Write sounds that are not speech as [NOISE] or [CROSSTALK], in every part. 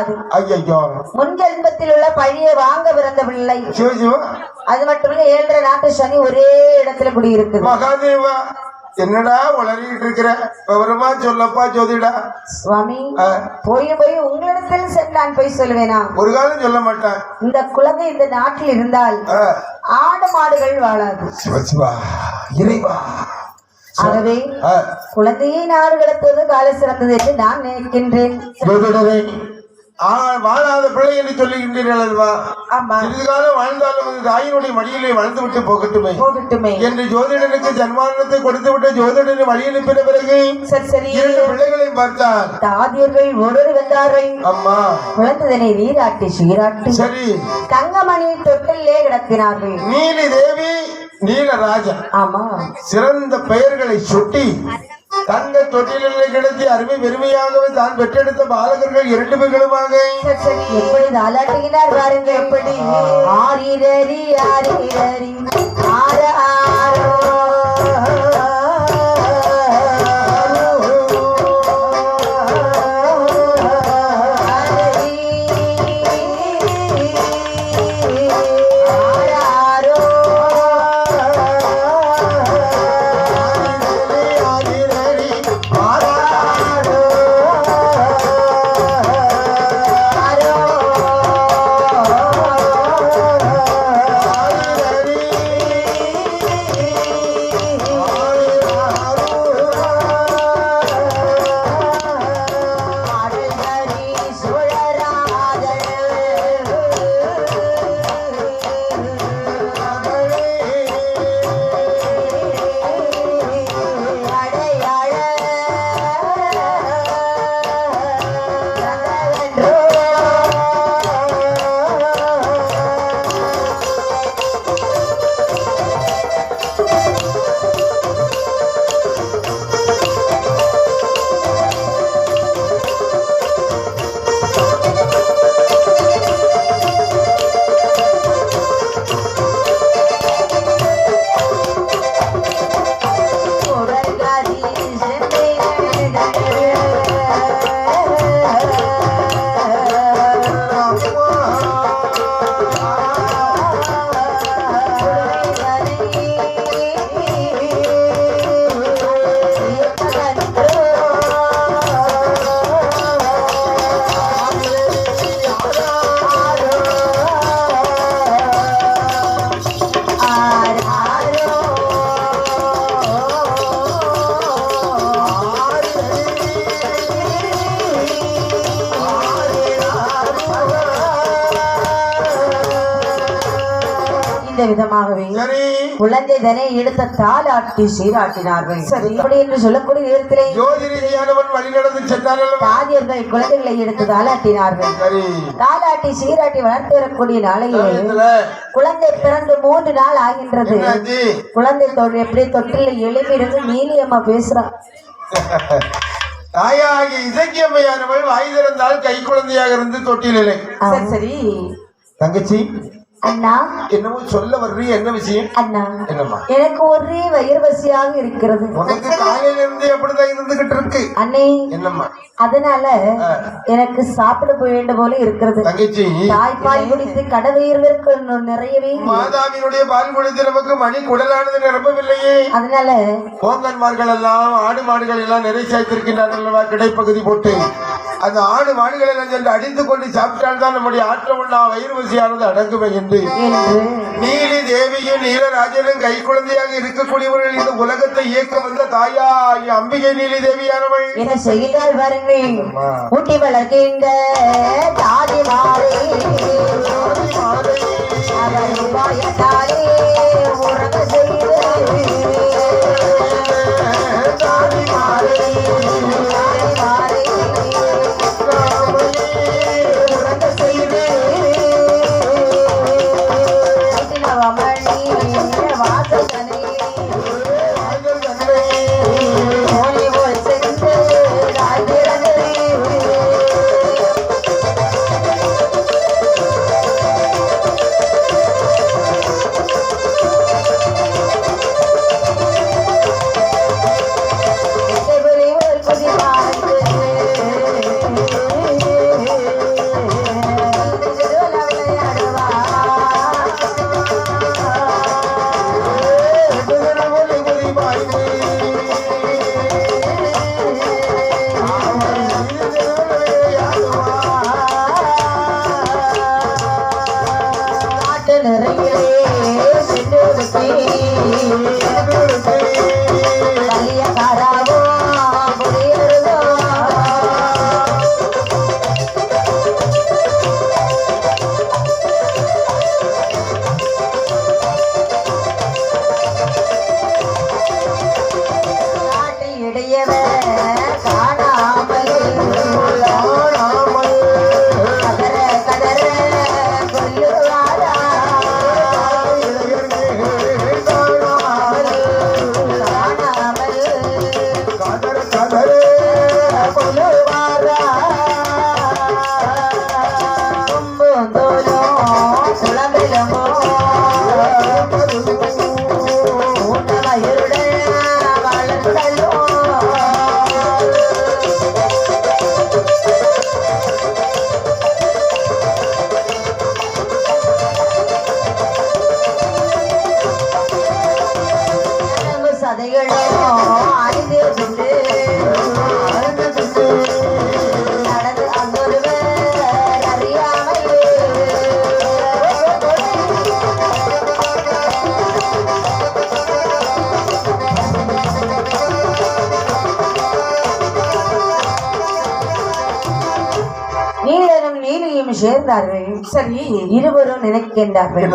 வாழாது ஐயோ முன்ஜென்மத்தில் உள்ள பழியை வாங்க பிறந்த பிள்ளை அது மட்டுமில்ல ஏழரை நாட்டு சனி ஒரே இடத்துல குடியிருக்குது. மகாதேவா என்னடா உளறிட்டு இருக்கிற? விவரமா சொல்லப்பா ஜோதிடா. சுவாமி போய் போய் உங்களிடத்தில் சென்று நான் போய் சொல்லுவேனா? ஒரு காலம் சொல்ல மாட்டேன் இந்த குழந்தை இந்த நாட்டில் இருந்தால் ஆடு மாடுகள் வாழாது. இறைவா. ஆகவே குழந்தையை நாடு கடத்துவது கால சிறந்தது என்று நான் நினைக்கின்றேன். வாழாத பிள்ளை என்று சொல்லுகின்றீர்கள் அல்வா ஆமா. சிறிது காலம் வாழ்ந்தாலும் தாயினுடைய மடியிலே வாழ்ந்து விட்டு போகட்டுமே. போகட்டுமே. என்று ஜோதிடனுக்கு ஜன்மானத்தை கொடுத்து விட்ட ஜோதிடனை வழி அனுப்பின பிறகு இரண்டு பிள்ளைகளையும் பார்த்தார். தாதியர்கள் ஓடோடி வந்தார்கள். அம்மா. குழந்தைதனை நீராட்டி சீராட்டி. சரி. தங்கமணி தொட்டிலே கிடத்தினார்கள். நீலி தேவி நீலராஜன். ஆமா. சிறந்த பெயர்களை சுட்டி தங்க தொட்டிலே கிடத்தி அருமை பெருமையாகவே தான் பெற்றெடுத்த பாலகர்கள் இரண்டு பேர்களுமாக. எப்படி தாலாட்டுகிறார் பாருங்க எப்படி? ஆரிரரி ஆரிரரி ஆர ஆரோ குழந்தை தனை எடுத்த தாலாட்டி சீராட்டினார்கள். சரி. அப்படி என்று சொல்லக்கூடிய நேரத்திலே வழி நடந்து? தாதியர்கள் குழந்தைகளை எடுத்து தாலாட்டினார்கள். தாலாட்டி சீராட்டி வளர்த்து வரக்கூடிய நாளையிலே குழந்தை பிறந்து மூன்று நாள் ஆகின்றது. குழந்தை தொ- எப்படி தொட்டில எழுப்பியிருந்து நீலி அம்மா பேசுறா. [LAUGHS] தாயாகிய இசக்கியம்மையானவள் வாய் திறந்தால் கை குழந்தையாக இருந்து தொட்டிலே சரி. தங்கச்சி அண்ணா. என்னமோ சொல்ல வர்றீ என்ன விஷயம்? அண்ணா. என்னம்மா? எனக்கு ஒரே வயிறு பசியாக இருக்கிறது. உனக்கு காலையில இருந்து அப்படிதான் இருந்துகிட்டு இருக்கு. அண்ணே. என்னம்மா? அதனால எனக்கு சாப்பிட போய் வேண்டும் போல இருக்கிறது. தங்கச்சி. தாய்ப்பால் குடித்து இன்னும் நிறையவே மாதாவினுடைய பால் குடித்து நமக்கு மணி குடலானது நிரம்பவில்லையே. அதனால கோங்கன்மார்கள் எல்லாம் ஆடு மாடுகள் எல்லாம் நிறை சேர்த்திருக்கின்றார்கள் கிடைப்பகுதி போட்டு. அந்த ஆடு மாடுகளை எல்லாம் சென்று அடித்துக் கொண்டு சாப்பிட்டால் தான் நம்முடைய ஆற்றமுள்ளா வயிறு வசியானது அடங்குமே என்று. என்று. நீலி தேவியும் நீலராஜனும் கை குழந்தையாக இருக்கக்கூடியவர்கள் இந்த உலகத்தை இயக்க வந்த தாயா அம்பிகை நீலி தேவியானவள். என்ன செய்தால் பாருங்கள் ஊட்டி வளர்க்கின்ற தாதி மாறே அவர் உபாயத்தாலே உறங்க செய்து Eva. நீலியும் சேர்ந்தார்கள். சரி இருவரும் நினைக்கின்றார்கள்.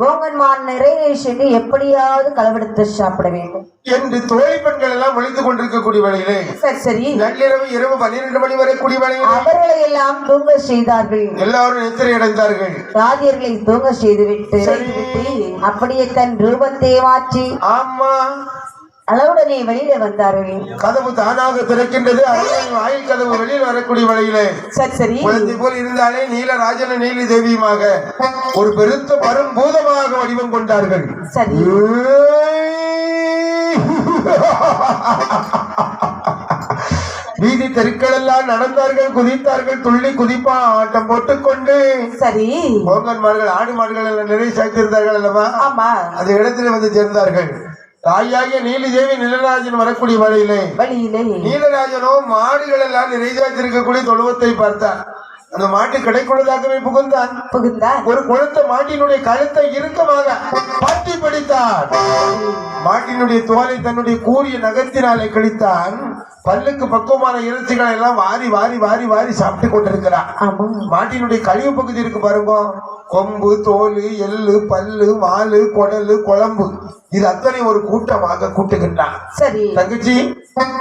கோங்கன்மான் நிறைய சென்று எப்படியாவது களவெடுத்து சாப்பிட வேண்டும். என்று தோழி பெண்கள் எல்லாம் ஒழித்துக் கொண்டிருக்கக்கூடிய வேளையிலே சரி சரி. நள்ளிரவு இரவு பன்னிரண்டு மணி வரை கூடிய வேளையிலே அவர்களை எல்லாம் தூங்க செய்தார்கள். எல்லாரும் அடைந்தார்கள். ராஜ்யர்களை தூங்க செய்துவிட்டு செய்துவிட்டு அப்படியே தன் ரூபத்தை மாற்றி ஆமா. அளவுடனே வெளியில வந்தார்கள். கதவு தானாக திறக்கின்றது. வாயில் கதவு வெளியில் வரக்கூடிய வழியிலே. சரி சரி. குழந்தை போல் இருந்தாலே நீலராஜன நீலி தேவியுமாக ஒரு பெருத்த பரும் பூதமாக வடிவம் கொண்டார்கள். சரி. வீதி தெருக்கள் எல்லாம் நடந்தார்கள் குதித்தார்கள் துள்ளி குதிப்பா ஆட்டம் போட்டுக்கொண்டு. சரி. கோங்கன்மார்கள் ஆடு மாடுகள் எல்லாம் நிறைய சேர்த்திருந்தார்கள் அல்லவா? ஆமா. அந்த இடத்துல வந்து சேர்ந்தார்கள். தாயாகிய நீலி தேவி நிலராஜன் வரக்கூடிய வழியிலே வழியிலே நீலராஜனோ மாடுகள் எல்லாம் நிறைவேற்றிருக்கக்கூடிய தொழுவத்தை பார்த்தார். அந்த மாட்டு கிடைக்குள்ளதாகவே புகுந்தான். புகுந்தார் ஒரு குழந்தை மாட்டினுடைய கழுத்தை இறுக்கமாக பட்டி பிடித்தான் மாட்டினுடைய தோலை தன்னுடைய கூறிய நகத்தினாலே கிழித்தான். பல்லுக்கு பக்குவமான இறைச்சிகளை எல்லாம் வாரி வாரி வாரி வாரி சாப்பிட்டு கொண்டிருக்கிறான் மாட்டினுடைய கழிவு பகுதி இருக்கு பாருங்க. கொம்பு தோல் எள்ளு பல்லு வாலு குடலு குழம்பு. இது அத்தனை ஒரு கூட்டமாக கூட்டுகின்றான் சரி. தங்கச்சி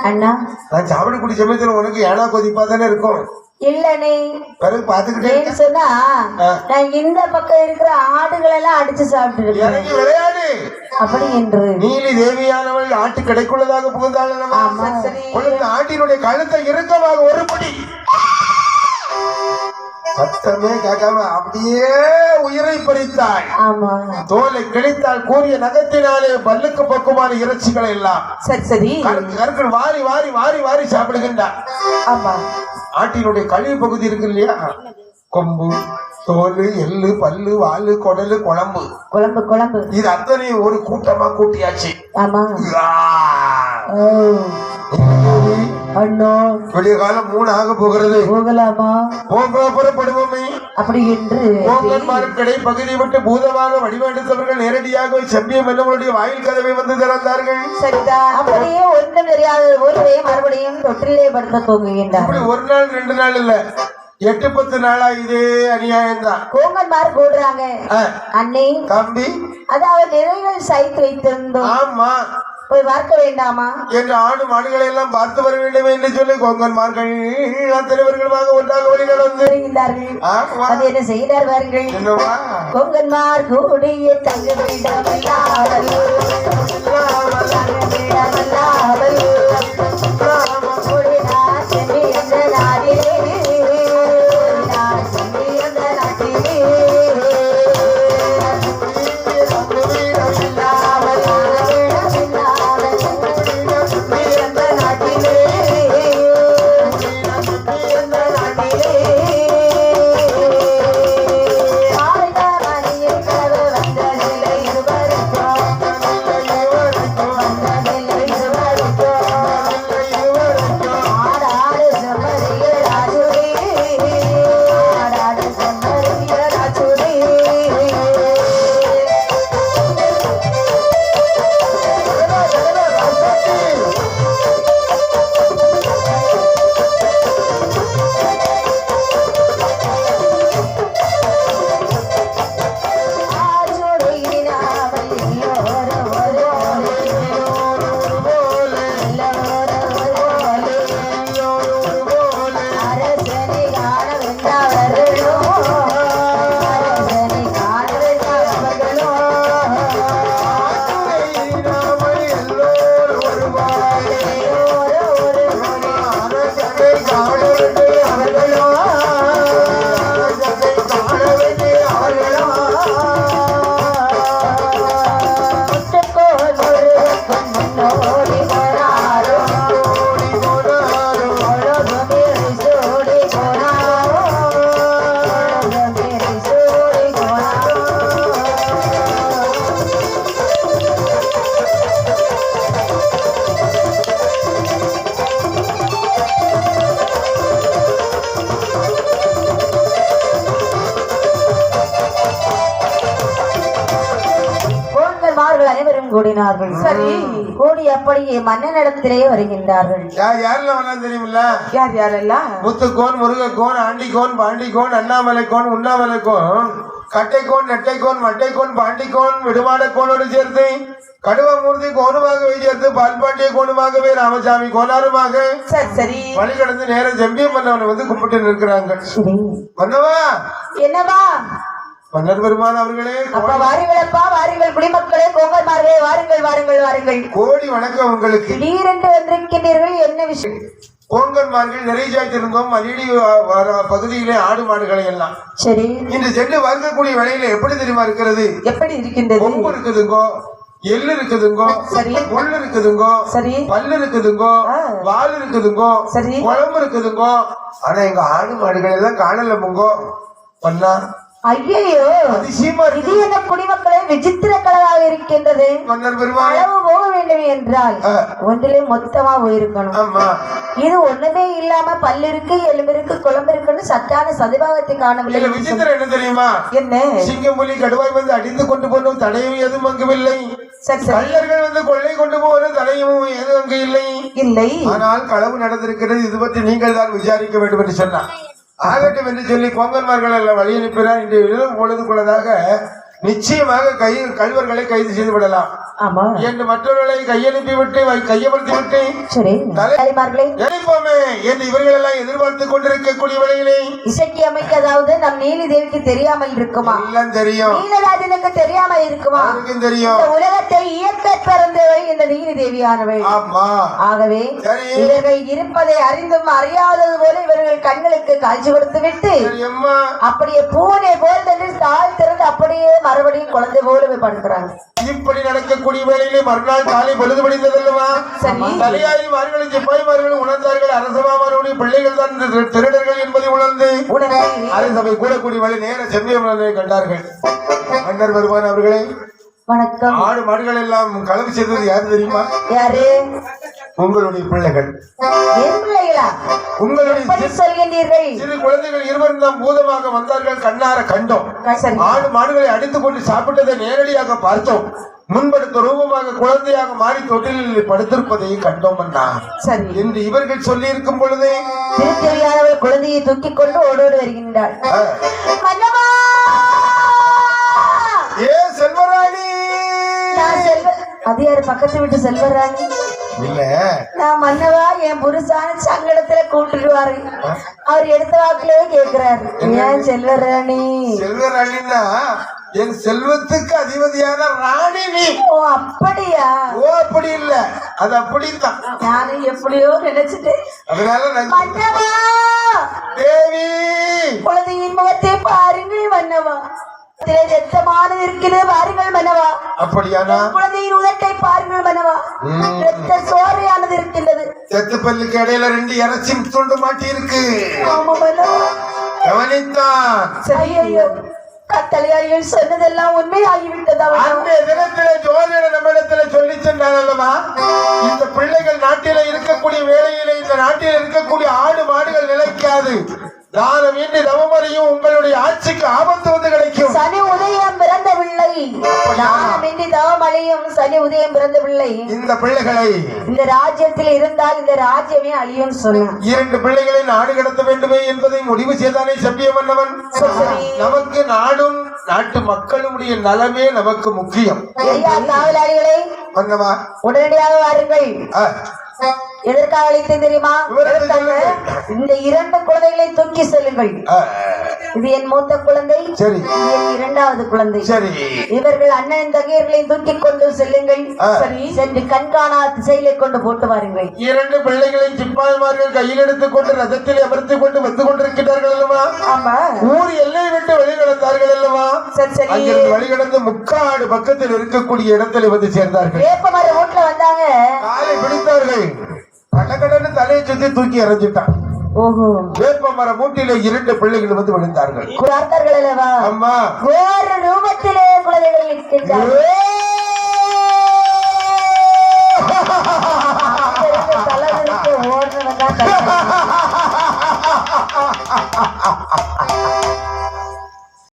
அண்ணா. நான் சாப்பிடக்கூடிய சமயத்துல உனக்கு ஏனா கொதிப்பா தானே இருக்கும்? இல்லனே பிறகு பாத்துக்கிட்டே சொன்னா. நான் இந்த பக்கம் இருக்கிற ஆடுகள் எல்லாம் அடிச்சு சாப்பிட்டு விளையாடு. அப்படி என்று. நீலி தேவியானவள் ஆட்டு கிடைக்குள்ளதாக புகுந்தாள் ஆட்டினுடைய கழுத்தை இறுக்கமாக ஒரு படி சத்தமே கேட்காம அப்படியே உயிரை பறித்தாள் ஆமா. தோலை கிழித்தால் கூறிய நகத்தினாலே பல்லுக்கு பக்குமான இறைச்சிகளை எல்லாம். சரி சரி. கருக்கள் வாரி வாரி வாரி வாரி சாப்பிடுகின்றார். ஆமா. ஆட்டினுடைய கழிவு பகுதி இருக்கு இல்லையா? கொம்பு தோல் எள்ளு பல்லு வாலு குடலு குழம்பு. குழம்பு குழம்பு. இது அத்தனை ஒரு கூட்டமா கூட்டியாச்சு. ஆமா. அண்ணோ விடிய காலம் மூணு ஆக போகிறது. போகலாமா? போக புறப்படுவோமே அப்படி என்று போங்கன்மாரும் கடை பகுதியை விட்டு பூதமாக வடிவெடுத்தவர்கள் நேரடியாக செம்பியம் என்னவருடைய வாயில் கதவை வந்து திறந்தார்கள். சரிதான். அப்படியே ஒன்றும் தெரியாத ஒருவே மறுபடியும் தொட்டிலே படுத்த தூங்குகின்றார். ஒரு நாள் ரெண்டு நாள் இல்ல. எட்டு பத்து நாளா இதே அநியாயம் தான் கோங்கன்மார் கூடுறாங்க அண்ணே தம்பி. அதாவது நிறைகள் சைத்து வைத்திருந்தோம். ஆமா. போய் பார்க்க வேண்டாமா? என்று ஆடு மாடுகளை எல்லாம் பார்த்து வர வேண்டும் என்று சொல்லி கொங்கன்மார்கள் தலைவர்களுமாக ஒன்றாக வழி நடந்து. அது என்ன செய்தார் என்னவா கொங்கன்மார் கூடிய தங்குமிடமல்லாமல் தங்குமிடமல்லாமல் அப்படியே மன்னனிடத்திலே வருகின்றார்கள்? யார் யாரெல்லாம் வரலாம் தெரியுமில்ல? யார் யாரெல்லாம் முத்துக்கோன் முருகக்கோன் ஆண்டிக்கோன் பாண்டிக்கோன் அண்ணாமலைக்கோன் உண்ணாமலைக்கோன் கட்டைக்கோன் நெட்டைக்கோன் மட்டைக்கோன் பாண்டிக்கோன் விடுமாடக்கோனோடு சேர்த்து கடுவமூர்த்தி கோணுமாகவே சேர்த்து பால்பாண்டிய கோணுமாகவே ராமசாமி கோனாருமாக சரி சரி. வழி கடந்து நேரம் செம்பியம் மன்னவனை வந்து கும்பிட்டு நிற்கிறாங்க. மன்னவா என்னவா? மன்னர் பெருமான் அவர்களே வாருங்களப்பா வாருங்கள் குடிமக்களே கோங்கல்மார்களே வாருங்கள் வாருங்கள் வாருங்கள். கோடி வணக்கம் உங்களுக்கு. திடீரென்று வந்திருக்கின்றீர்கள் என்ன விஷயம்? கோங்கன்மார்கள் நிறைய சாய்த்திருந்தோம் மதியடி பகுதியிலே ஆடு மாடுகளை எல்லாம். சரி. இன்று சென்று வாங்கக்கூடிய வேலையில எப்படி தெரியுமா இருக்கிறது? எப்படி இருக்கின்றது? கொம்பு இருக்குதுங்கோ எள்ளு இருக்குதுங்கோ சரி. முள் இருக்குதுங்கோ சரி. பல்லு இருக்குதுங்கோ. வால் இருக்குதுங்கோ சரி. குழம்பு இருக்குதுங்கோ. ஆனா எங்க ஆடு மாடுகள் எல்லாம் காணல முங்கோ. பண்ணா ஐயோ அதிசயமா இது என்ன குடிமக்களே விசித்திர கலராக இருக்கின்றது. அளவு போக வேண்டும் என்றால். ஒன்றிலே மொத்தமா போயிருக்கணும். இது ஒண்ணுமே இல்லாம பல்லு இருக்கு எலும்பு இருக்கு குழம்பு இருக்குன்னு சத்தான சதபாகத்தை காணவில்லை. விசித்திரம் என்ன தெரியுமா? என்ன? சிங்கமொழி கடுவாய் வந்து அடித்து கொண்டு போனும் தடையும் எதுவும் அங்குமில்லை சரி கள்ளர்கள் வந்து கொள்ளை கொண்டு போவதும் தடையும் எதுவும் அங்கு இல்லை. இல்லை. ஆனால் களவு நடந்திருக்கிறது இது பற்றி நீங்கள் தான் விசாரிக்க வேண்டும் என்று சொன்னார். ஆகட்டும் என்று சொல்லி கொங்கன்மார்கள் எல்லாம் வழி அனுப்பினார். இன்று பொழுது கொள்ளதாக நிச்சயமாக கை கல்வர்களை கைது செய்து விடலாம் ஆமா. என்று மற்றவர்களை கையனுப்பி விட்டு கையமர்த்தி விட்டு நினைப்போமே என்று இவர்கள் எல்லாம் எதிர்பார்த்து கொண்டிருக்கக்கூடிய வேளையிலே இசைக்கு அமைக்க அதாவது நம் நீலி தேவிக்கு தெரியாமல் இருக்குமா? எல்லாம் தெரியும். நீலராஜனுக்கு தெரியாமல் இருக்குமா? தெரியும். உலகத்தை இயக்க பிறந்தவள் இந்த நீலி தேவியானவள். ஆமா. ஆகவே. இவர்கள் இருப்பதை அறிந்தும் அறியாதது போல இவர்கள் கண்களுக்கு காட்சி கொடுத்து விட்டு அப்படியே பூனை போல் தந்து தாழ் திறந்து அப்படியே மறுபடியும் குழந்தை போல போய் படுக்கிறாங்க. இப்படி நடக்கக்கூடிய வேளையிலே மறுநாள் காலை பொழுது படிந்ததல்லவா சரி. தலையாரி மார்களும் சிப்பாய்மார்களும் உணர்ந்தார்கள் அரசமாமாருடைய பிள்ளைகள் தான் திரு- திருடர்கள் என்பதை உணர்ந்து அரசபை கூடக்கூடிய வழி நேர செவ்வியமலனை கண்டார்கள். மன்னர் பெருமான் அவர்களே வணக்கம். ஆடு மாடுகள் எல்லாம் களவு செய்தது யாரு தெரியுமா? யாரு? உங்களுடைய பிள்ளைகள். உங்களுடைய சொல்கின்றீர்கள்? சிறு குழந்தைகள் இருவரும் தான் பூதமாக வந்தார்கள் கண்ணார கண்டோம். ஆடு மாடுகளை அடித்துக் கொண்டு சாப்பிட்டதை நேரடியாக பார்த்தோம். முன்படுத்த ரூபமாக குழந்தையாக மாறி தொட்டிலில் படுத்திருப்பதையும் கண்டோம் அண்ணா. சரி. என்று இவர்கள் சொல்லி இருக்கும் பொழுதே திருத்தெரியாதவள் குழந்தையை தூக்கிக் கொண்டு ஓடோடி வருகின்றாள்! ஏ செல்வராணி! அது யாரு பக்கத்து வீட்டு செல்வராணி. நான் மன்னவா என் புருஷான சங்கடத்துல கூப்பிட்டுருவாரு அவர் எடுத்த வாக்குலயே கேக்குறாரு. ஏன் செல்வராணி? செல்வராணின்னா என் செல்வத்துக்கு அதிபதியான ராணி நீ. ஓ அப்படியா? ஓ அப்படி இல்ல. அது அப்படித்தான். நானும் எப்படியோ நினைச்சிட்டேன். அதனால நான் மன்னவா! தேவி! குழந்தையின் முகத்தை பாருங்கள் மன்னவா. ரத்தமானது இருக்கிறது பாருங்கள் மன்னவா. அப்படியானா? குழந்தையின் உதட்டை பாருங்கள் மன்னவா. ம். ரத்த சோறையானது இருக்கின்றது செத்து பல்லுக்கு இடையில ரெண்டு இறைச்சி துண்டு மாட்டி இருக்கு ஆமா மன்னவா. கவனித்தான். ஐயோ கட்டளையாளிகள் சொன்னதெல்லாம் உண்மையாகிவிட்டதா? அந்த தினத்தில ஜோதிட நம்மிடத்துல சொல்லி சென்றார் அல்லவா? இந்த பிள்ளைகள் நாட்டில இருக்கக்கூடிய வேளையில இந்த நாட்டில் இருக்கக்கூடிய ஆடு மாடுகள் நிலைக்காது. தானம் இன்றி தவமறையும் உங்களுடைய ஆட்சிக்கு ஆபத்து வந்து கிடைக்கும். சனி உதயம் பிறந்த பிள்ளை தானமின்றி தவமழையும் சனி உதயம் பிறந்த பிள்ளை இந்த பிள்ளைகளை இந்த ராஜ்யத்தில் இருந்தால் இந்த ராஜ்யமே அழியும் சொன்னான் இரண்டு பிள்ளைகளை நாடு கடத்த வேண்டுமே என்பதை முடிவு செய்தானே செவ்விய மன்னவன். நமக்கு நாடும் நாட்டு மக்களுடைய நலமே நமக்கு முக்கியம். காவலாளிகளை உடனடியாக வாருங்கள். எதற்காக அழைத்தேன் தெரியுமா? இந்த இரண்டு குழந்தைகளை தூக்கி செல்லுங்கள். இது என் மூத்த குழந்தை என் இரண்டாவது குழந்தை. சரி. இவர்கள் அண்ணன் தங்கையர்களையும் தூக்கி கொண்டு செல்லுங்கள். சென்று கண்காணா திசையிலே கொண்டு போட்டு வாருங்கள். இரண்டு பிள்ளைகளை சிப்பாய்மார்கள் கையில் எடுத்துக் கொண்டு ரதத்தில் அமர்த்திக் கொண்டு வந்து கொண்டிருக்கிறார்கள் அல்லவா? ஆமா. ஊர் எல்லை விட்டு வெளிகடந்தார்கள் அல்லவா? சரி சரி. அங்கிருந்து வழிகடந்து முக்காடு பக்கத்தில் இருக்கக்கூடிய இடத்துல வந்து சேர்ந்தார்கள். வேப்பமர வீட்டுல வந்தாங்க. காலை பிடித்தார்கள். கடகடன்னு தலையை சுத்தி தூக்கி எறிஞ்சிட்டான். ஓஹோ. வேப்ப மர மூட்டில இரண்டு பிள்ளைகள் வந்து விழுந்தார்கள். பார்த்தார்கள் அல்லவா அம்மா. வேற ரூபத்திலே குழந்தைகள் இருக்கின்றார்கள் தலைவனுக்கு ஓடுறவன் தான் [LAUGHS]